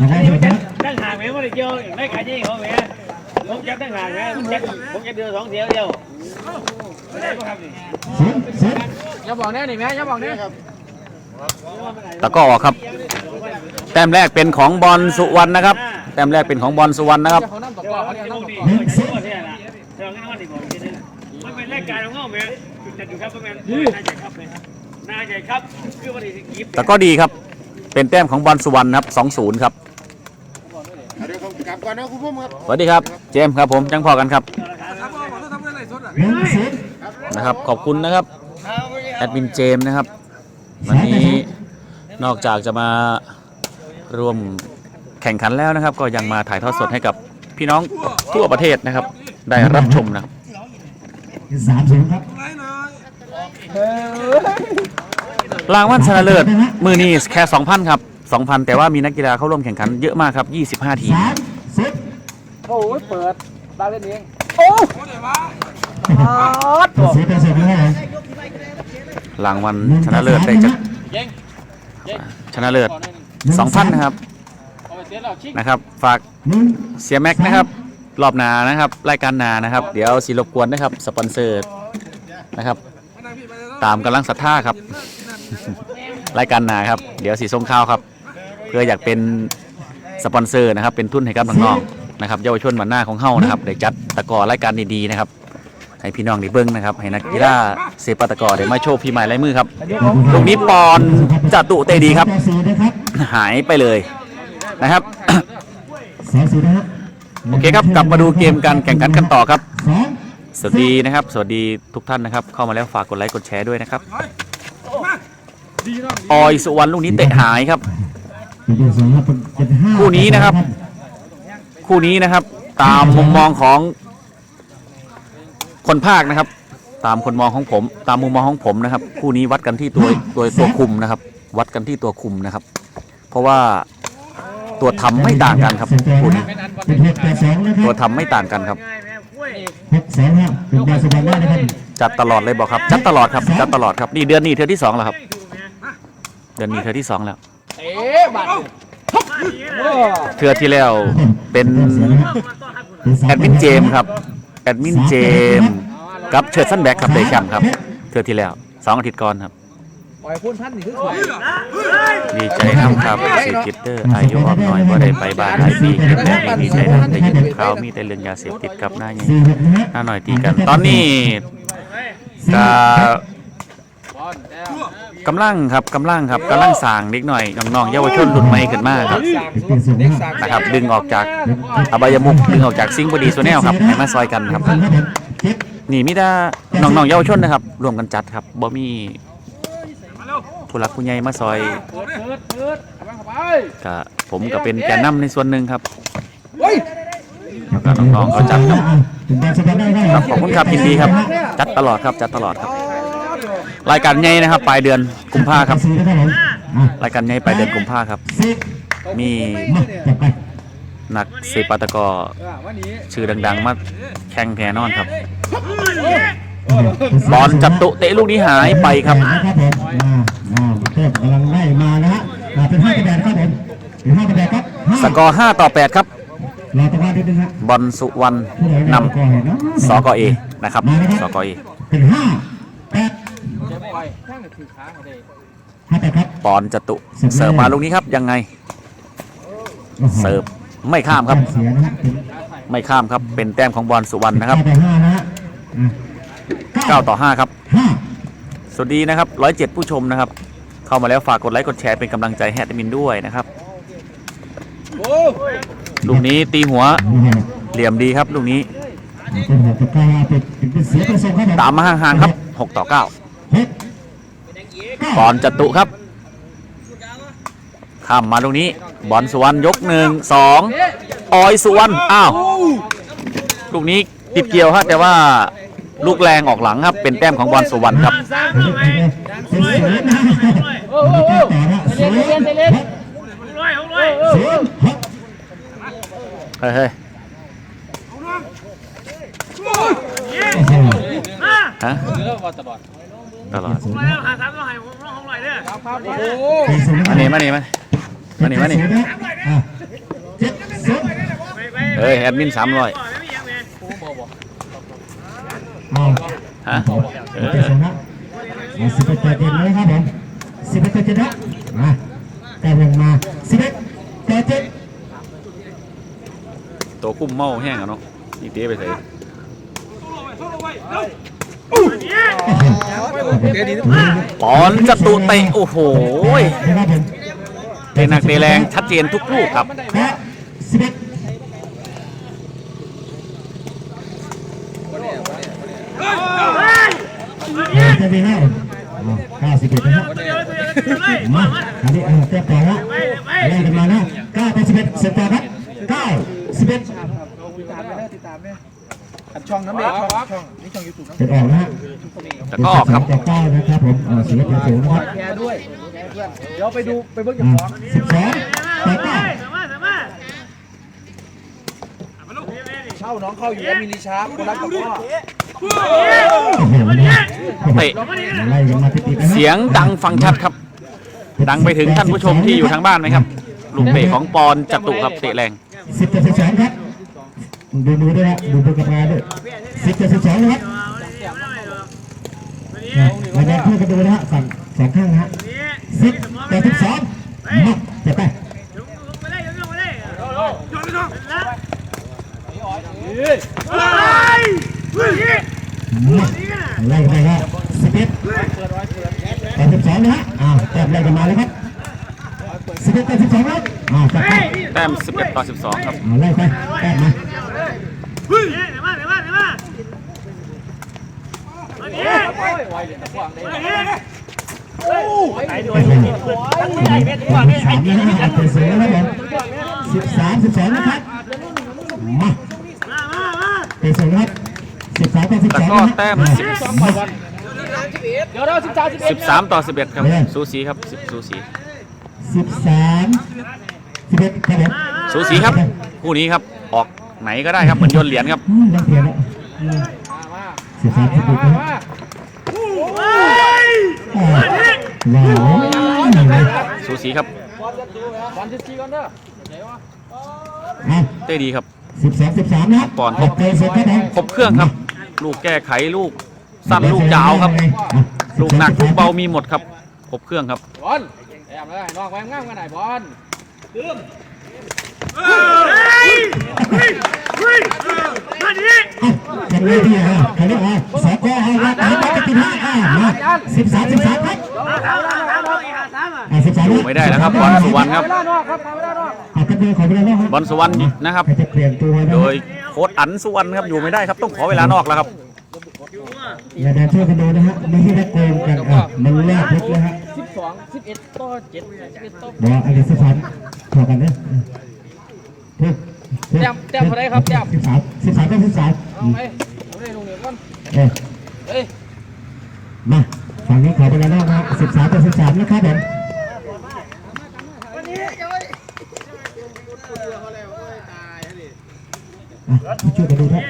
นะครับนี่สุมันดจะนะตั้งห่างไหมว่าเดียวไม่ขายยี่เขาไหมผมจะตั้งห่างไหมผมจะผมจะเดือสองเดียวเดียวศูนย์ศูนย์อย่าบอกแน่นี่แม่อย่าบอกแน่ตะก้อออกครับ แต้มแรกเป็นของบอลสุวรรณนะครับ แต้มแรกเป็นของบอลสุวรรณนะครับตกกอเขาเนี่ยโชนั่งคตดีกกอโชคดีเนี่ยนะเดี๋ยวงั้นวันนี้บอกทีนึงมันเป็นรายการของเขาไหมจุดจัดอยู่ครับประมาณน่าจะครับเลยน่าจะครับคือวันนี้ยิบแต่ก็ดีครับ เป็นแต้มของบอลสุวรรณครับ 2-0 ครับ เดี๋ยวผมกลับก่อนนะคุณผู้ชมครับสวัสดีครับ เจมส์ครับผมจังพอกันครับนะครับ ขอบคุณนะครับแอดมินเจมส์นะครับ วันนี้นอกจากจะมาร่วมแข่งขันแล้วนะครับ ก็ยังมาถ่ายทอดสดให้กับพี่น้องทั่วประเทศนะครับ ได้รับชมนะครับสามศูนย์ครับรางวัลชนะเลิศมือนี้แค่2,000ครับ 2,000 แต่ว่ามีนักกีฬาเข้าร่วมแข่งขันเยอะมากครับ 25 ทีมสามศูนย์โอ้ยเปิดตาเล่นเองศูนย์ต่อศูนย์นะครับรางวัลชนะเลิศได้จากชนะเลิศ2,000 นะครับเอาไปเสียแล้วชิคนะครับ ฝากหนึ่งเสียแม็กนะครับ รอบหนานะครับ รายการหนานะครับ เดี๋ยวสิรบกวนนะครับ สปอนเซอร์นะครับ ตามกำลังศรัทธาครับ รายการหนาครับ เดี๋ยวสีส้มข้าวครับ เพื่ออยากเป็นสปอนเซอร์นะครับ เป็นทุนให้กับน้องๆนะครับเยาวชนวันหน้าของเฮานะครับได้จัดตะกอรายการดีๆนะครับให้พี่น้องได้เบิ้งนะครับให้นักกีฬาเซปาตะกอได้มาโชว์พี่ไม้ลายมือครับลูกนี้ปอนจตุเตดีครับ หายไปเลยนะครับโอเคครับกลับมาดูเกมการแข่งขันกันต่อครับสองสวัสดีนะครับ สวัสดีทุกท่านนะครับ เข้ามาแล้วฝากกดไลค์กดแชร์ด้วยนะครับออยสุวรรณลูกนี้เตะหายครับ ครับเป็นห้าคู่นี้นะครับ คู่นี้นะครับ ตามมุมมองของ คนภาคนะครับ ตามคนมองของผม ตามมุมมองของผมนะครับ คู่นี้วัดกันที่ตัวตัวตัวคุมนะครับ วัดกันที่ตัวคุมนะครับ เพราะว่าตัวทำไม่ต่างกันครับคู่นี้เป็นหกต่อสองนะครับตัวทำไม่ต่างกันครับง่ายแม่กล้วยหกสองครับเป็นบอลสุวรรณได้นะครับจัดตลอดเลยบอกครับ จัดตลอดครับจัดตลอดครับนี่เดือนนี้เธอที่สองแล้วครับ เดือนนี้เธอที่สองแล้วเอ๊ะ บัตรโอ้เทือที่แล้วเป็นแอดมินเจมครับแอดมินเจมกับเชิดสั้นแบ็กครับได้แชมป์ครับเทือที่แล้วสองอาทิตย์ก่อนครับปล่อยพุ่นท่านนี่คือขวายดีใจน้ำครับสีกิตเตอร์อายุออกน้อยว่าได้ไปบ้านหลายปีเก็บแรงดีใจน้ำได้ยินข่าวมีแต่เรื่องยาเสพติดครับหน้าใหญ่หกนะฮะหน้าหน่อยตีกัน ตอนนี้ก็ กำลังครับกำลังครับกำลังสร้างเด็กหน่อยน้องๆเยาวชนรุ่นใหม่ขึ้นมาครับเด็กสากนะครับดึงออกจากอบายมุกดึงออกจากซิงค์บอดีโซแนลครับให้มาซอยกันครับครับผมเจ็ดนี่มิได้น้องๆเยาวชนนะครับรวมกันจัดครับบ่มีผู้หลักผู้ใหญ่มาซอยเปิดเปิดเปิดวางเข้าไปก็ผมก็เป็นแกนนำในส่วนหนึ่งครับเฮ้ยแล้วก็น้องๆเขาจัดครับเป็นบอลสุวรรณได้คครัรับบขอบคุณครับยินดีครับ จัดตลอดครับจัดตลอดครับ รายการใหญ่นะครับปลายเดือนกุมภาครับสี่นะครับผมอะรายการใหญ่ปลายเดือนกุมภาครับสิบมีมาจับไปนักเซปาตะกอเออวันนี้ชื่อดังๆมาแข่งแน่นอนครับบอลจับตุเตะลูกนี้หายไปครับนะครับผมมาอ่าเทพกำลังไล่มานะฮะอ่าเป็นห้ากระแดดครับผมเป็นห้ากระแดดครับห้าสกอร์5ต่อ8ครับรอตะวันนิดนึงฮะบอลสุวรรณผู้ใดนนำก่อนเห็นเนาะำสกอเอนะครับสกอเอเป็นห้า ปดครับปอนจตุเสิร์ฟมาลูกนี้ครับยังไงโอ้โหเสิร์ฟไม่ข้ามครับเสียนะฮะเป็นไม่ข้ามครับเป็นแต้มของบอลสุวรรณนะครับเก้าต่อห้านะฮะอะ9ต่อ5ครับห้าสวัสดีนะครับ107ผู้ชมนะครับ เข้ามาแล้วฝากกดไลค์กดแชร์เป็นกำลังใจให้แอดมินด้วยนะครับโอ้ลูกนี้ตีหัวนี่ฮะเหลี่ยมดีครับลูกนี้เป็นหกต่อเก้าเป็นเป็นเสียเป็นทรงครับผมตามมาห่างๆครับ 6 ต่อหก9 ปอนจตุครับ ข้ามมาลูกนี้ บอลสุวรรณยกหนึ่งสองออยสุวรรณอ้าวลูกนี้ติดเกี่ยวครับแต่ว่าลูกแรงออกหลังครับ เป็นแต้มของบอลสุวรรณครับสร้างเป็นเข้าไหมเป็นศูนย์นะโอ้โหต่อนะศูนย์หกร้อยหกร้อยศูนย์หกเฮ้ยเฮ้ยอะฮะเรื่องว่า ตลอดตลอดมาแล้วหาสามก็ให้ผมร้องหกร้อยเด้อครับครับโอ้โหเป็นศูนย์มานี่มานี่มามานี่มานี่ศูย์ะอะเอ้ยแอดมินสามร้อยโอ้บ่บ่เอาฮะเออสองนะสิบเอ็ดต่อเจ็ดเลยครับผมสิบเอ็ดต่อเจ็ดนะมาแต่ลงมาสิบเอ็ดต่อเจ็ดตัวกุ้มเมาแห้งอะเนาะอีเต้ไปใส่เดี๋ยวดีนะ ปอนจตุเตะโอ้โหครับผมเตะหนักเตะแรงชัดเจนทุกลูกครับแพ้สิบเอ็ดจะดีแล้วเก้าสิบเอ็ดนะครับมาอันนี้เออเตะต่อละเล่นกันมานะเก้าต่อสิบเอ็ดเสร็จต่อครับเก้าสิบเอ็ด ช่องน้ำเด็กช่องช่องนี่ช่องยูทูบเสร็จออกนะฮะแต่ก็ออกครับต่อเก้านะครับผมเออสิบเอ็ดต่อศูนย์นะครับแชร์ด้วยเพื่อนเดี๋ยวไปดูไปเบิ่งอ่าสิบสองต่อเก้าเช่าน้องเข้าอยู่แล้วมีรีชาร์จคนรักกับพ่อโอ้โหเนี่ยเตะ ไล่กันมาติดๆนะฮะ เสียงดังฟังชัดครับ ดังไปถึงท่านผู้ชมที่อยู่ทางบ้านไหมครับ ลูกเตะของปอนจตุครับเตะแรงสิบต่อสิบสองครับ ดูดูด้วยนะดูดูกระพาด้วยสิบต่อสิบสองนะครับอะมาแดงเพื่อนกันดูนะฮะฝั่งสองข้างนะฮะสิบต่อสิบสองมาจะไปมาไล่กันไปครับสิบเอ็ดต่อสิบสองนะฮะอ้าวแต้มไล่กันมาเลยครับสิบเอ็ดต่อสิบสองครับอ้าวจับไปแต้ม11ต่อ12ครับเอาไล่ไปแต้มมาโอ้โห สามนะครับเป็นสูงนะครับผมสิบสามสิบสองนะครับมาเป็นสูงนะครับสิบสามต่อสิบแต่สองก็แต้ม มา เดี๋ยวเราสิบสามสิบเอ็ด13 ต่อ 11 ครับ สูสีครับ10สูสี สิบสามสิบเอ็ดครับผม สูสีครับ คู่นี้ครับออก ไหนก็ได้ครับเหมือนโยนเหรียญครับอืมยังเพียนแล้วสิบสามสิบเอ็ดนะครับอ่าว้าวสูสีครับวันที่สี่ก่อนเด้อเดี๋ยวอะเต้ดีครับ สิบสองสิบสามนะก่อนออกเตะเสร็จครับผมครบเครื่องครับ ลูกแก้ไขลูกสั้นลูกยาวครับ ลูกหนักลูกเบามีหมดครับครบเครื่องครับ บอลแอบเลยนอกแหวงง่ามกันไหนบอล เอ้ากันเลยที่อะกันเลยอะสองก็เอาละตามมาจะกินห้าอะมาสิบสามสิบสามครับอะสิบสามอยู่ไม่ได้แล้วครับบอลสุวรรณครับเวลานอกครับทำเวลานอกอะกันเลยขอเวลานอกครับบอลสุวรรณนะครับ ใครจะเปลี่ยนตัวนะโดยโค้ดอันสุวรรณครับอยู่ไม่ได้ครับต้องขอเวลานอกแล้วครับ อย่าเดินช่วยกันดูนะฮะไม่ให้นักโกงกันอะมันแลกลึกนะฮะสิบสองสิบเอ็ดต่อเจ็ดสิบเอ็ดต่อบอกอันนี้สิบสามพอกันนะเพิ่ม แต้มแต้มเท่าไหร่ครับแต้มสิบสามสิบสามก็สิบสามเอาไปเอาไปลงเหนือก่อนเอ้ยเฮ้ยมาฝั่งนี้ขอเวลานอกนะฮะสิบสามต่อสิบสามนะครับผมอะช่วยกันดูครับ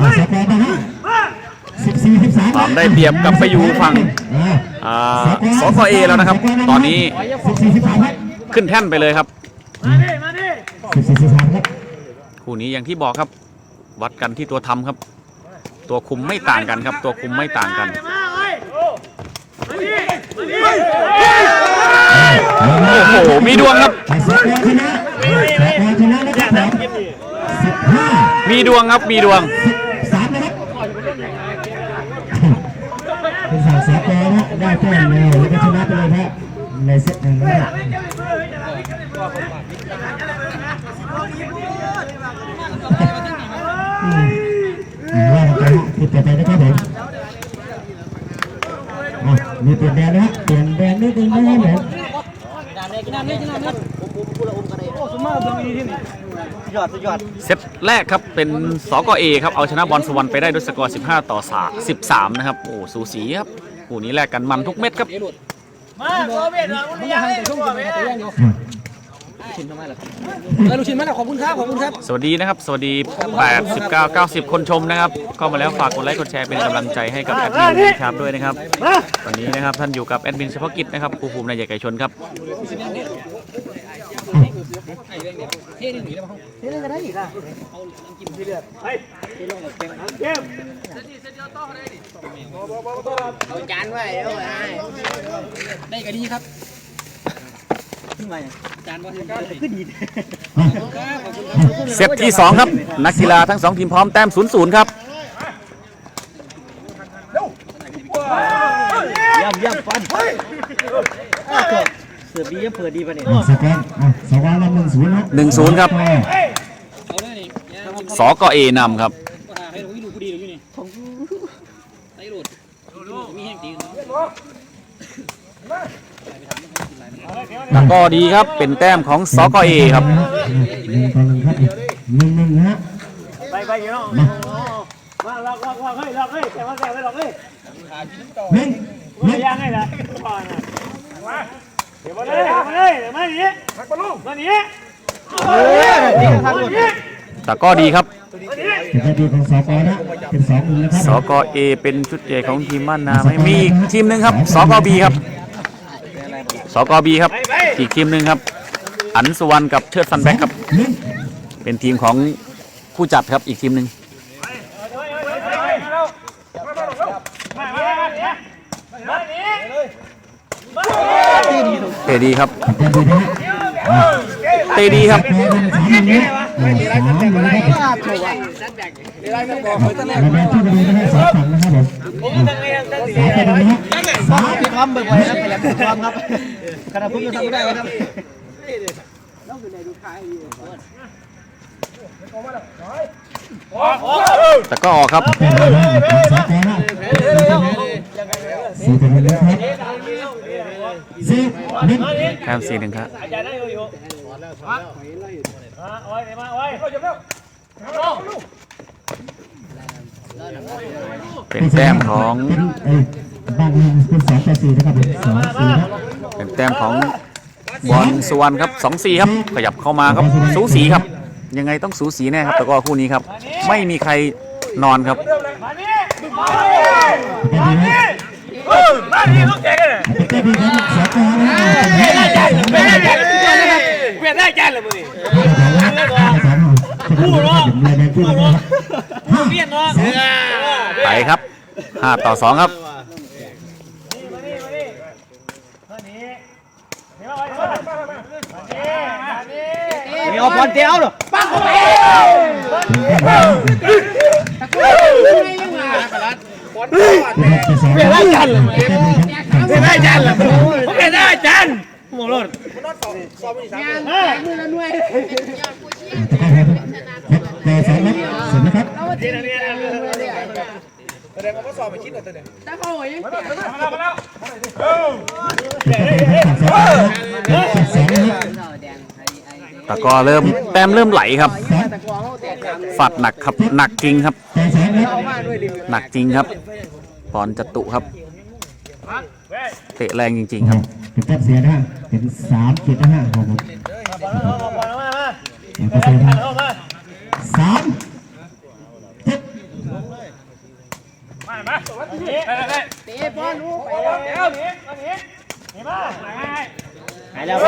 มาสกอร์นะฮะสิบสี่สิบสามความได้เปรียบกลับไปอยู่ฝั่งอ่า สกเอแล้วนะครับ ตอนนี้ขึ้นแท่นไปเลยครับคู่นี้อย่างที่บอกครับ วัดกันที่ตัวทำครับ ตัวคุมไม่ต่างกันครับ ตัวคุมไม่ต่างกันโอ้โหมีดวงครับแต่สกอร์ชนะสกอร์ชนะนะครับมีดวงครับมีดวงสามนะครับเป็นสาวสกอร์นะ ได้แต้มเลยแล้วก็ชนะไปเลยนะในเซตหนึ่งนะครับอืมอืมว่ากันไปผิดไปนะครับผมมีเปลี่ยนแดนนะฮะเปลี่ยนแดนนิดนึงนะครับผมเซตแรกครับเป็นสกเอครับ เอาชนะบอลสวรรค์ไปได้ด้วยสกอร์ 15 ต่อ 3 13 นะครับ โอ้ สูสีครับ คู่นี้แลกกันมันทุกเม็ดครับ มาโควิดเราไม่ยังเลยช่วงจะ ชิ้นทำไมล่ะเออลูกชิ้นมาแล้วขอบคุณครับขอบคุณครับสวัสดีนะครับ สวัสดี 89 90 คนชมนะครับเข้ามาแล้วฝากกดไลค์กดแชร์เป็นกำลังใจให้กับแอดมินครับด้วยนะครับวันนี้นะครับท่านอยู่กับแอดมินเฉพาะกิจนะครับครูภูมินายใหญ่ไก่ชนครับเท่นี่หนีได้ไหมไปเกมเอาจานไว้เอาไว้ได้ก็ดีครับขึ้นมาจานว่าขึ้นดี เซตที่ 2 ครับ นักกีฬาทั้ง 2 ทีมพร้อมแต้ม0-0ครับย่ำย่ำฟันเสือบีเปิดดีป่ะเนี่ยสกอร์อะสกอร์ละหนึ่งศูนย์นะหนึ่งศูนย์ครับเอาเลยนี่สกเอนำครับ ให้ดูดูดีอยู่นี่ไอ้หลุดมีแห้งตี ตะกร้อดีครับเป็นแต้มของสกเอครับหนึ่งหนึ่งฮะไปไปอยู่เนาะมาล็อกล็อกล็อกเฮ้ยล็อกเฮ้ยแต่ว่าแต่ไม่ล็อกเฮ้ยหนึ่งหไม่นึ่งยังไงล่ะก่อนมาเดี๋ยวมาเลยมาเลยมาหนีมาหนีมาหนีตะกร้อดีครับเป็นการดีของสกนะเป็นสองหนึ่งนะครับกเอเป็นชุดใหญ่ของทีมบ้านนาไม่มีทีมหนึ่งครับสกบีครับสกบีครับ อีกทีมหนึ่งครับ อันสุวรรณกับเชิดซันแบ็กครับ เป็นทีมของผู้จัดครับอีกทีมหนึ่งเตะดีครับ เตะดีครับ สามหนึ่งนะโอ้สามหนึ่งนะครับเราแบ่งที่ไปดูนะฮะสองฝั่งนะครับผมผมตั้งไงตั้งสีสามไปดูนะฮะสามมีความบ่อยๆครับแต่มีความครับขณะผมยังทำไม่ได้ครับตะกร้อออกครับเป็นไปได้สองแพ้นะสี่ต่อหนึ่งนะครับสี่หนึ่งแต้มสี่หนึ่งครับ อาจารย์นั่งอยู่มาโอ้ยมาโอ้ยเป็นแต้มของเป็นเอ้ยบ้านเมืองเป็นสองต่อสี่นะครับผมสองสี่นะเป็นแต้มของบอลสุวรรณครับสองสี่ครับ ขยับเข้ามาครับสูสีครับ ยังไงต้องสูสีแน่ครับตะกร้อคู่นี้ครับ ไม่มีใครนอนครับมานี่เป็นดีนะมานี่ลูกแกกันเลยเป็นดีครับสองแพ้นะเปลี่ยนได้จันเปลี่ยนได้จัน เปลี่ยนได้จันเลยมึงนี่คู่รอบคู่รอบคู่รอบเปลี่ยนเนาะไปครับห้าต่อสองครับมานี่มานี่มานี่นี่มามามานี่มีเอาบอลเตี้ยวเหรอเปลี่ยนได้จันเปลี่ยนได้จันเลยเปลี่ยนได้จัน หมดรถแต่สองนัดเสร็จนะครับเดี๋ยวเดี๋ยวเดี๋ยวแสดงว่าเขาสอบไปคิดเหรอตัวเนี่ยเป็นสองนะครับตะกอเริ่มแต้มเริ่มไหลครับ ฝัดหนักครับหนักจริงครับแต่สองนัดหนักจริงครับปอนจตุครับ เตะแรงจริงๆครับเป็นแต้มเสียนะเป็นสามเจ็ดนะฮะของผมบอลมามาก็เสียนะเข้ามาสามเจ็ดมามาเตะบอลลูกไปแล้วนี่มานี่นี่มาหายแล้วส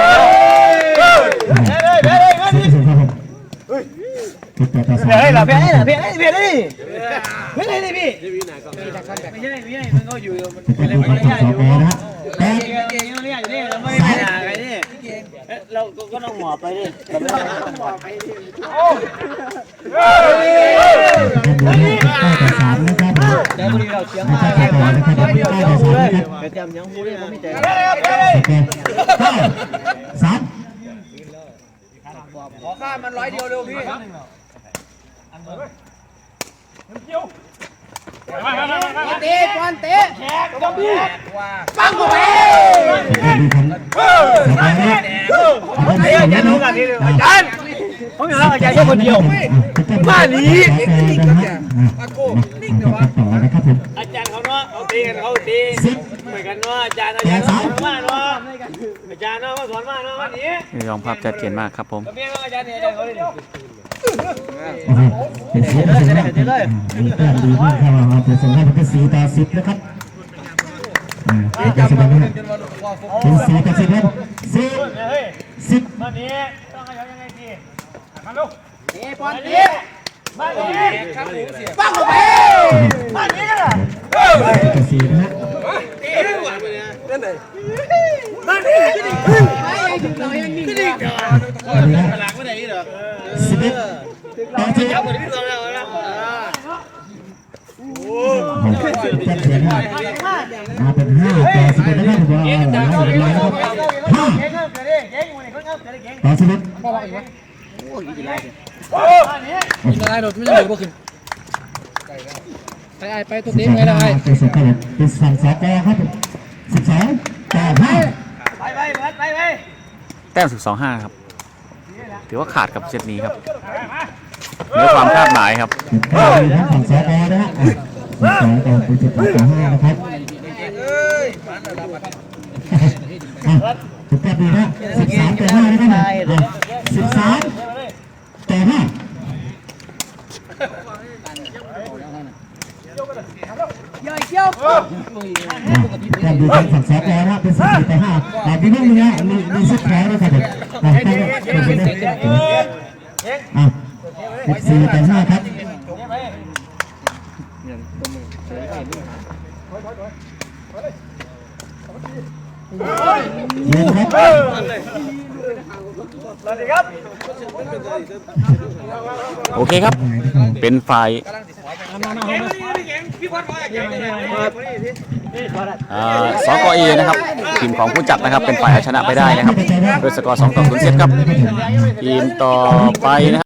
ามสิบครับผมเป็นแปดต่อสามเฮ้ยเราเพี้ยนเหรอเพี้ยนเพี้ยนดิเพี้ยนดิพี่ไม่ใช่ไม่ใช่มันก็อยู่มันเป็นอสองแพ้นะฮะแปดเก่งอยู่เนี่ยอยู่นี่เรไม่ได้ด่าใครนี่เราก็ต้อง หมอไปดิเราไม่ต้องหมอไปดิเป็นดูนะเก้าต่อสามนะครับผมแต่บุรีเราเชียงไม่มาใช่ต่อนะครับเก้าต่อสามนะครับแต่เตรียมยังบุรีผมไม่ใจโอเคเก้าสามขอข้ามมันร้อยเดียวเร็วพี่ เตะบอลเตะแขกต้องพี่ปังเข้าไปเป็นดูของสองแพ้นะเอาไปอาสองจารย์นะรู้กันนี่อาจารย์ผมอยู่แล้วอาจารย์แค่คนเดียวบ้านนี้อาโก้นิ่เดี๋ยวะต่อนะครับผมอาจารย์เขาเนาะเขาตีกันเขาตีสิบเหมือนกันเนาะอาจารย์อาจารย์เขามาเนาะอาจารย์เนาะมาสอนมาเนาะวันนี้ยองภาพชัดเจนมากครับผมเมียอาจารย์เนี่ยอาจารย์เขาเลย เป็นเสียงเสียงนะครับมีแต้มดีมากครับเราเป็นส่งให้เป็นสีต่อสิบนะครับเป็นการแสดงนะครับเป็นสี่ต่อสิบครับสิบสิบวันนี้ต้องขยับยังไงดีมาลูกเอ้ปอนเอ้มาดิปังลงไปมาดิกันล่ะต่อสี่นะฮะมาดิไม่ยังถึงเรายังนิ่งอยู่อันนี้ สิบเอ็ดตอสิบเอาหมดที่สองแล้วนะโอ้โหแต้มเสียงมาเป็นห้าต่อสิบเอ็ดนะครับผมเอาเอาเอาเอานะครับห้าเก่งเกิดดิเก่งวันนี้เขาเกิดเก่งต่อสิบเอ็ดมาดิกินอะไรรถไม่ได้เลยพวกขึ้นไปไอไปตัวเต็มสิบไงละไอเป็นสุดครับเป็นสั่งสอกครับสิบสองต่อห้าไปไปไปไปแต้ม12-5ครับ ถือว่าขาดกับเซตนี้ครับเหนือความคาดหมายครับก็มีทั้งฝั่งสอกอนะฮะอะสองต่อเป็นสิบสองต่อห้านะครับอะสุดยอดดีนะสิบสามต่อห้านะครับอะสิบสามต่อห้า ย่อยเกี้ยวก็ดูทางฝั่งสอกอนะเป็นสิบสี่ต่ห้าอะมีลูกนึงนะมีมีสุดแพ้นะครับอะไปเลยไปเลยอะสิบสี่ต่ห้าครับยืนครับสวัสดีครับโอเคครับ เป็นฝ่าย เก่งเก่งพี่พอเก่งเลยเอ่อสกเอนะครับทีมของผู้จัดนะครับเป็นฝ่ายเอาชนะไปได้นะครับโดยสกอร์สองต่อศูนย์เซตครับทีมต่อไปนะครับ